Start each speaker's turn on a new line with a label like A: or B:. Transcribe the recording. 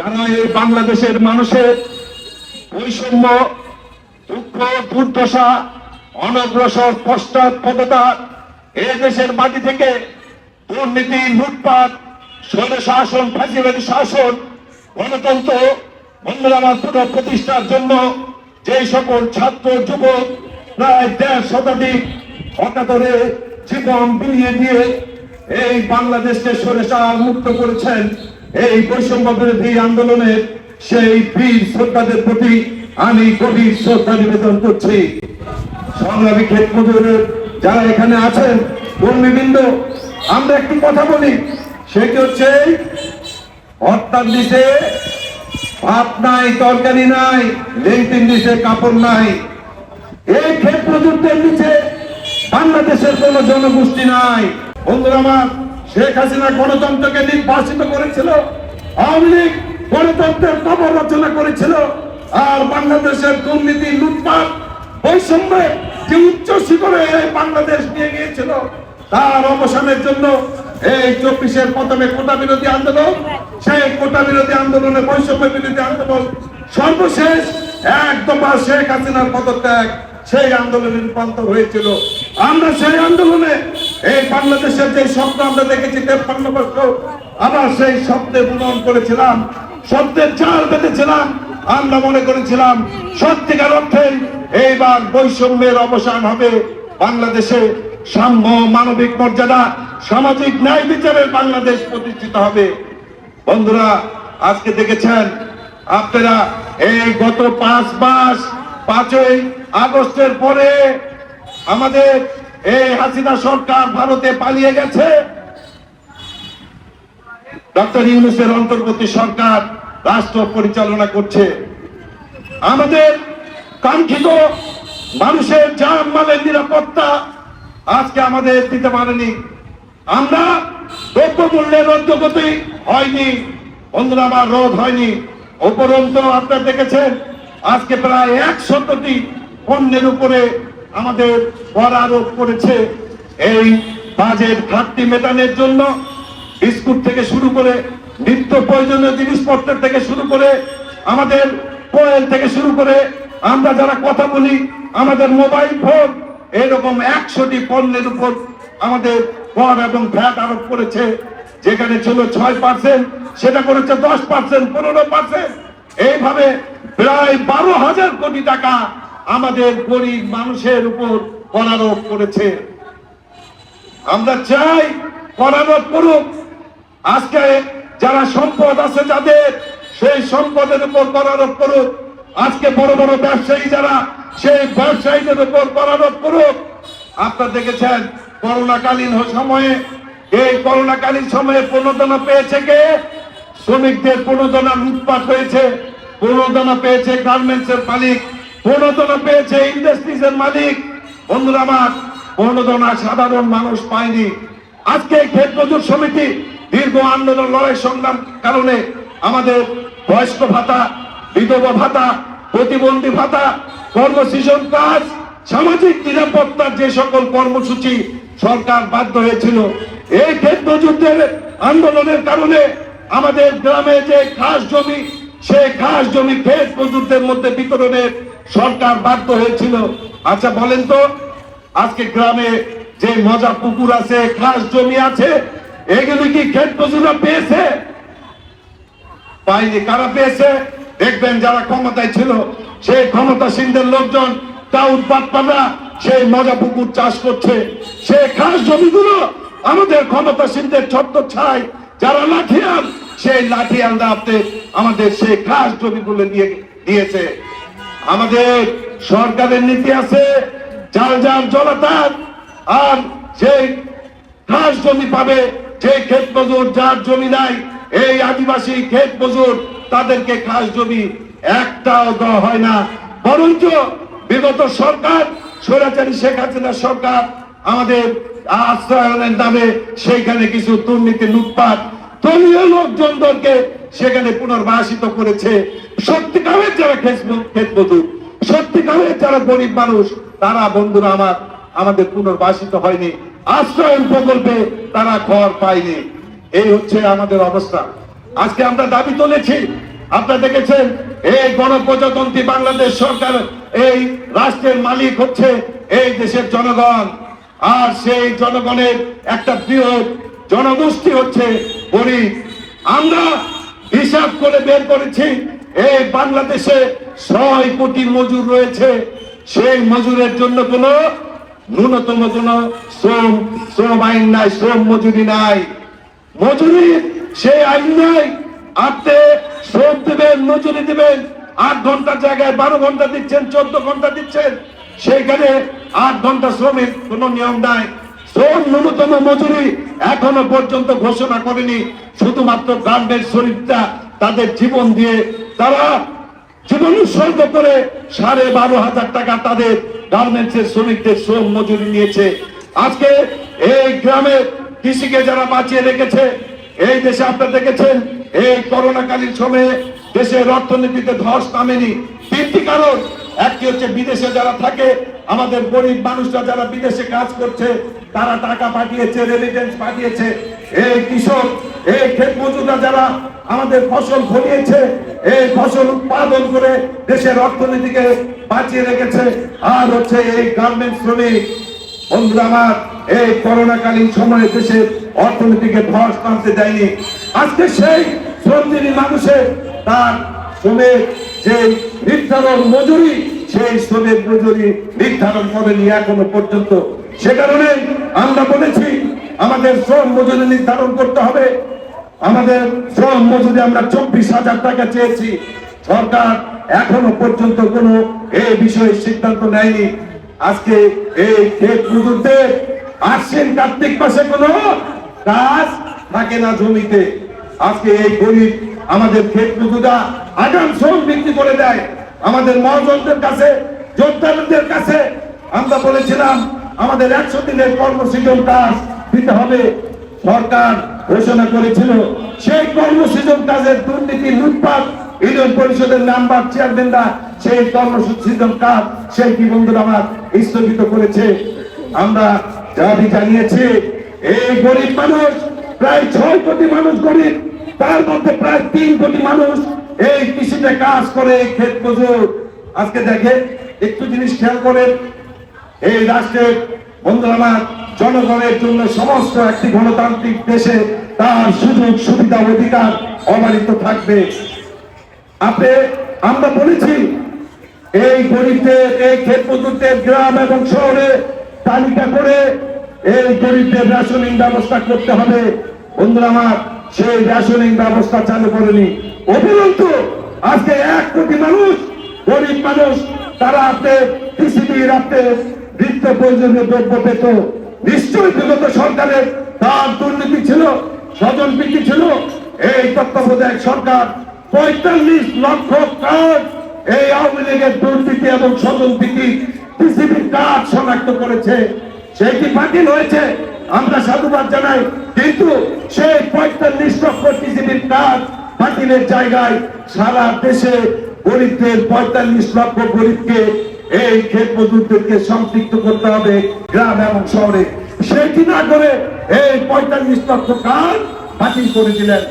A: যারা এই বাংলাদেশের মানুষের বৈষম্য, দুঃখ, দুর্দশা, অনগ্রসর পশ্চাৎপদতা এ দেশের মাটি থেকে দুর্নীতি, লুটপাট, স্বৈর শাসন ফাঁসিবাদী শাসন, গণতন্ত্র বন্ধুরাবাদ প্রতিষ্ঠার জন্য যে সকল ছাত্র, যুবক, প্রায় দেড় শতাধিক অকাতরে জীবন বিলিয়ে দিয়ে এই বাংলাদেশকে সরেসার মুক্ত করেছেন। এই বৈষম্য বিরোধী আন্দোলনের সেই বীর শ্রদ্ধাদের প্রতি আমি গভীর শ্রদ্ধা নিবেদন করছি। সংগ্রামী মজুরের যারা এখানে আছেন, কর্মীবৃন্দ, আমরা একটি কথা বলি, সেটি হচ্ছে হত্যার দিছে ভাত নাই, তরকারি নাই, লেন্টিন দিছে কাপড় নাই। এই ক্ষেত মজুরদের নিচে বাংলাদেশের কোন জনগোষ্ঠী নাই। বন্ধুরা আমার শেখ হাসিনা গণতন্ত্রকে নির্বাসিত করেছিল, আওয়ামী লীগ গণতন্ত্রের কবর রচনা করেছিল, আর বাংলাদেশের দুর্নীতি, লুটপাট, বৈষম্যে যে উচ্চ শিখরে এই বাংলাদেশ নিয়ে গিয়েছিল, তার অবসানের জন্য এই চব্বিশের প্রথমে কোটা বিরোধী আন্দোলন, সেই কোটা বিরোধী আন্দোলনে বৈষম্য বিরোধী আন্দোলন সর্বশেষ এক দফা শেখ হাসিনার পদত্যাগ সেই আন্দোলনে রূপান্তর হয়েছিল। আমরা সেই আন্দোলনে এই বাংলাদেশের যে স্বপ্ন আমরা দেখেছি, তেপ্পান্ন বছর আবার সেই স্বপ্নে পূরণ করেছিলাম, স্বপ্নের চাল বেঁধেছিলাম, আমরা মনে করেছিলাম সত্যিকার অর্থে এইবার বৈষম্যের অবসান হবে বাংলাদেশে। সাম্য মানবিক মর্যাদা, সামাজিক ন্যায় বিচারের বাংলাদেশ প্রতিষ্ঠিত হবে। বন্ধুরা, আজকে দেখেছেন আপনারা এই গত পাঁচ মাস, পাঁচই আগস্টের পরে আমাদের এই হাসিনা সরকার ভারতে পালিয়ে গেছে। ডক্টর ইউনুসের অন্তর্বর্তী সরকার রাষ্ট্র পরিচালনা করছে। আমাদের কাঙ্ক্ষিত মানুষের যান মালের নিরাপত্তা আজকে আমাদের দিতে পারেনি। আমরা দ্রব্য মূল্যের রোধগতি হয়নি। বন্ধুরা, আমার রোধ হয়নি। উপরন্ত আপনারা দেখেছেন, আজকে প্রায় একশতটি পণ্যের উপরে আমাদের কর আরোপ করেছে এই বাজেট ঘাটতি মেটানোর জন্য বিস্কুট থেকে শুরু করে নিত্য প্রয়োজনীয় জিনিসপত্রের থেকে শুরু করে আমাদের কোয়েল থেকে শুরু করে আমরা যারা কথা বলি, আমাদের মোবাইল ফোন, এরকম একশোটি পণ্যের উপর আমাদের কর এবং ভ্যাট আরোপ করেছে, যেখানে ছিল ছয় পার্সেন্ট সেটা করেছে দশ পার্সেন্ট পনেরো পার্সেন্ট এইভাবে প্রায় বারো হাজার কোটি টাকা আমাদের গরিব মানুষের উপর করারোপ করেছে। আমরা চাই করারোপ করুক। আজকে যারা সম্পদ আছে যাদের সেই সম্পদের উপর করারোপ করুক। আজকে বড় বড় ব্যবসায়ী যারা, সেই ব্যবসায়ীদের উপর করারোপ করুক। আপনারা দেখেছেন করোনাকালীন সময়ে, এই করোনাকালীন সময়ে প্রণোদনা পেয়েছে কে? শ্রমিকদের প্রণোদনা লুটপাট হয়েছে। প্রণোদনা পেয়েছে গার্মেন্টস এর মালিক। প্রণোদনা পেয়েছে ইন্ডাস্ট্রিজ এর মালিক। বন্ধুরা আমার, প্রণোদনা সাধারণ মানুষ পায়নি। আজকে ক্ষেত মজুর সমিতি দীর্ঘ আন্দোলন, লড়াই, সংগ্রাম কারণে আমাদের বয়স্ক ভাতা, বিধবা ভাতা, প্রতিবন্ধী ভাতা, কর্মসৃজন কাজ, সামাজিক নিরাপত্তার যে সকল কর্মসূচি সরকার বাধ্য হয়েছিল, এই ক্ষেত মজুরদের আন্দোলনের কারণে আমাদের গ্রামে যে খাস জমি, সেই খাস জমি ক্ষেত মজুরদের মধ্যে বিতরণের সরকার বাধ্য হয়েছিল। আচ্ছা বলেন তো, আজকে গ্রামে যে মজা পুকুর আছে খাস জমি আছে, এগুলি কি ক্ষেত মজুররা পেয়েছে? পাইনি, কারা পেয়েছে? দেখবেন যারা ক্ষমতায় ছিল, সেই ক্ষমতাসীনদের লোকজন তা উৎপাদ পানা সেই মজা পুকুর চাষ করছে। সেই খাস জমিগুলো আমাদের ক্ষমতাসীনদের ছত্র ছাই, যারা লাঠিয়াল, সেই লাঠিয়ালরা আমাদের সেই খাস জমিগুলো দিয়ে দিয়েছে আমাদের সরকারের নীতি আছে, যার যার জলাতার আর সেই খাস জমি পাবে যে ক্ষেত মজুর, যার জমি নাই, এই আদিবাসী ক্ষেত মজুর, তাদেরকে খাস জমি একটাও দেওয়া হয় না। বরঞ্চ বিগত সরকার, স্বৈরাচারী শেখ হাসিনা সরকার, আমাদের আশ্রয়নের নামে সেইখানে কিছু দুর্নীতি, লুটপাট, দলীয় লোকজনদেরকে সেখানে পুনর্বাসিত করেছে। সত্যিকারের যারা মজুর সত্যিকারের যারা গরিব মানুষ, তারা বন্ধুরা আমার, আমাদের পুনর্বাসিত হয়নি। আশ্রয়ন প্রকল্পে তারা ঘর পায়নি। এই হচ্ছে আমাদের অবস্থা। আজকে আমরা দাবি তুলেছি। আপনারা দেখেছেন, এই গণপ্রজাতন্ত্রী বাংলাদেশ সরকার এই রাষ্ট্রের মালিক হচ্ছে এই দেশের জনগণ। আর সেই জনগণের একটা বৃহৎ জনগোষ্ঠী হচ্ছে গরিব। আমরা হিসাব করে বের করেছি, এই বাংলাদেশে ছয় কোটি মজুর রয়েছে। সেই মজুরের জন্য কোনো ন্যূনতম কোনো শ্রম শ্রম আইন নাই, শ্রম মজুরি নাই। মজুরি সেই আইন নাই। আপনি শ্রম দেবেন, মজুরি দেবেন, আট ঘণ্টার জায়গায় বারো ঘণ্টা দিচ্ছেন, চোদ্দ ঘণ্টা দিচ্ছেন। সেইখানে আট ঘণ্টা শ্রমের কোনো নিয়ম নাই। শ্রম ন্যূনতম মজুরি এখনও পর্যন্ত ঘোষণা করেনি, শুধুমাত্র গার্মেন্ট শরীরটা তাদের জীবন দিয়ে তারা জীবন উৎসর্গ করে সাড়ে বারো হাজার টাকা তাদের গার্মেন্টস এর শ্রমিকদের শ্রম মজুরি নিয়েছে। আজকে এই গ্রামের কৃষিকে যারা বাঁচিয়ে রেখেছে, এই দেশে আপনারা দেখেছেন, এই করোনাকালীন সময়ে দেশের অর্থনীতিতে ধস নামেনি। তিনটি কারণ, একটি হচ্ছে বিদেশে যারা থাকে, আমাদের গরিব মানুষরা যারা বিদেশে কাজ করছে তারা টাকা পাঠিয়েছে রেমিটেন্স পাঠিয়েছে। এই কৃষক, এই ক্ষেত মজুররা যারা আমাদের ফসল ফলিয়েছে, এই ফসল উৎপাদন করে দেশের অর্থনীতিকে বাঁচিয়ে রেখেছে। আর হচ্ছে এই গার্মেন্ট শ্রমিক, বন্ধুরা আমার, এই করোনাকালীন সময়ে দেশের অর্থনীতিকে ধস নামতে দেয়নি। আজকে সেই শ্রমজীবী মানুষের তার শ্রমের যে নির্ধারণ মজুরি, সেই শ্রমের মজুরি নির্ধারণ করেনি এখনও পর্যন্ত। সে কারণে আমরা বলেছি, আমাদের শ্রম মজুরি নির্ধারণ করতে হবে। আমাদের শ্রম মজুরি আমরা চব্বিশ হাজার টাকা চেয়েছি। সরকার এখনও পর্যন্ত কোনো এই বিষয়ে সিদ্ধান্ত নেয়নি। আজকে এই ক্ষেত মজুরদের আশ্বিন কার্তিক মাসে কোনো কাজ থাকে না জমিতে। আজকে এই গরিব আমাদের ক্ষেত মজুরা আগাম শ্রম বিক্রি করে দেয়। আমাদের মহাজনদের কাছে, যোদ্ধাদের কাছে আমরা বলেছিলাম আমাদের একশো দিনের কর্মসৃজন কাজ দিতে হবে। সরকার ঘোষণা করেছিল, সেই কর্মসৃজন কাজের দুর্নীতি, লুটপাট, ইউনিয়ন পরিষদের নাম্বার চেয়ারম্যানরা সেই কর্মসূচিজন কাজ, সেই কি বন্ধুরা আমার স্থগিত করেছে। আমরা দাবি জানিয়েছি, এই গরিব মানুষ, প্রায় ছয় কোটি মানুষ গরিব, তার মধ্যে প্রায় তিন কোটি মানুষ এই কৃষিতে কাজ করে ক্ষেত মজুর। আজকে দেখেন, একটু জিনিস খেয়াল করেন এই রাষ্ট্রের বন্ধুরা জনগণের জন্য সমস্ত একটি গণতান্ত্রিক দেশে তার সুযোগ, সুবিধা, অধিকার অবারিত থাকবে। আপনি, আমরা বলেছি, এই গরিবদের, এই ক্ষেত মজুরদের গ্রাম এবং শহরে তালিকা করে এই গরিবদের রেশনিং ব্যবস্থা করতে হবে। বন্ধুরা সেই রেশনিং ব্যবস্থা চালু করেনি। অভিনন্ত আজকে এক কোটি মানুষ, গরিব মানুষ, তারা আপনি নিত্য প্রয়োজনীয় দ্রব্য পেত। নিশ্চয়ই বিগত সরকারের তার দুর্নীতি ছিল, স্বজন প্রীতি ছিল। এই তত্ত্বাবধায়ক সরকার পঁয়তাল্লিশ লক্ষ কার্ড এই আওয়ামী লীগের দুর্নীতি এবং স্বজন প্রীতি পৃথিবীর কাজ শনাক্ত করেছে। সেটি বাতিল হয়েছে? আমরা সাধুবাদ জানাই। কিন্তু সেই পঁয়তাল্লিশ লক্ষ পৃথিবীর কাজ বাতিলের জায়গায় সারা দেশে গরিবদের পঁয়তাল্লিশ লক্ষ গরিবকে এই ক্ষেত মজুরদেরকে সম্পৃক্ত করতে হবে গ্রাম এবং শহরে। সেটি না করে এই পঁয়তাল্লিশ লক্ষ কাজ বাতিল করে দিলেন।